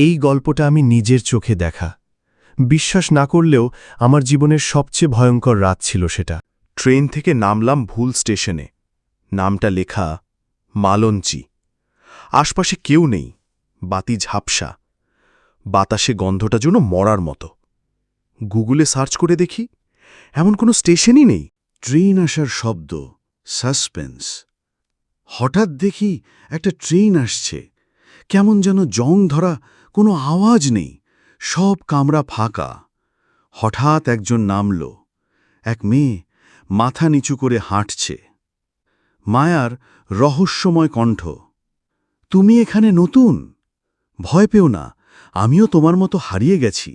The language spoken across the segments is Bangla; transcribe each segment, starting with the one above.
এই গল্পটা আমি নিজের চোখে দেখা। বিশ্বাস না করলেও আমার জীবনের সবচেয়ে ভয়ঙ্কর রাত ছিল সেটা। ট্রেন থেকে নামলাম ভুল স্টেশনে। নামটা লেখা, মালঞ্চি। আশপাশে কেউ নেই, বাতি ঝাপসা। বাতাসে গন্ধটা যেন মরার মতো। গুগলে সার্চ করে দেখি, এমন কোনো স্টেশনই নেই। ট্রেন আসার শব্দ, সাসপেন্স। হঠাৎ দেখি একটা ট্রেন আসছে। কেমন যেন জং ধরা কোনো আওয়াজ নেই, সব কামরা ফাঁকা। হঠাৎ একজন নামল, এক মেয়ে মাথা নিচু করে হাঁটছে। মায়ার রহস্যময় কণ্ঠ, তুমি এখানে নতুন? ভয় পেও না, আমিও তোমার মতো হারিয়ে গেছি।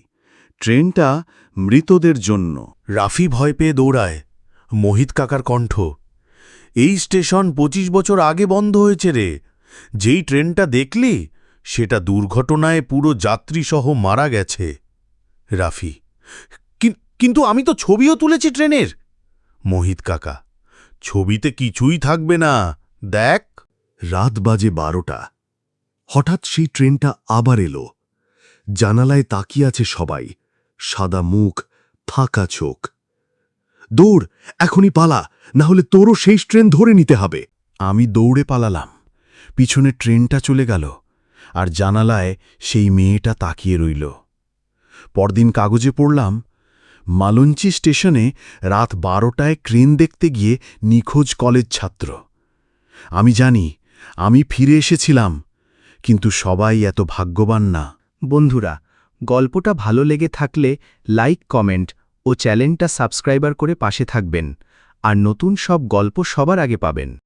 ট্রেনটা মৃতদের জন্য। রাফি ভয় পেয়ে দৌড়ায়, মোহিত কাকার কণ্ঠ, এই স্টেশন পঁচিশ বছর আগে বন্ধ হয়েছে রে যেই ট্রেনটা দেখলি সেটা দুর্ঘটনায় পুরো যাত্রীসহ মারা গেছে। রাফি কিন্তু আমি তো ছবিও তুলেছি ট্রেনের। মোহিত কাকা ছবিতে কিছুই থাকবে না। দেখ। রাত বাজে বারোটা। হঠাৎ সেই ট্রেনটা আবার এলো। জানালায় তাকিয়ে আছে সবাই। সাদা মুখ ফাঁকা চোখ। দৌড় এখনই পালা না হলে তোরও সেই ট্রেন ধরে নিতে হবে। আমি দৌড়ে পালালাম। পিছনে ট্রেনটা চলে গেল আর জানালায় সেই মেয়েটা তাকিয়ে রইল। পরদিন কাগজে পড়লাম, মালঞ্চি স্টেশনে রাত বারোটায় ট্রেন দেখতে গিয়ে নিখোঁজ কলেজ ছাত্র। আমি জানি, আমি ফিরে এসেছিলাম, কিন্তু সবাই এত ভাগ্যবান না। বন্ধুরা, গল্পটা ভালো লেগে থাকলে লাইক, কমেন্ট ও চ্যানেলটা সাবস্ক্রাইবার করে পাশে থাকবেন। আর নতুন সব গল্প সবার আগে পাবেন।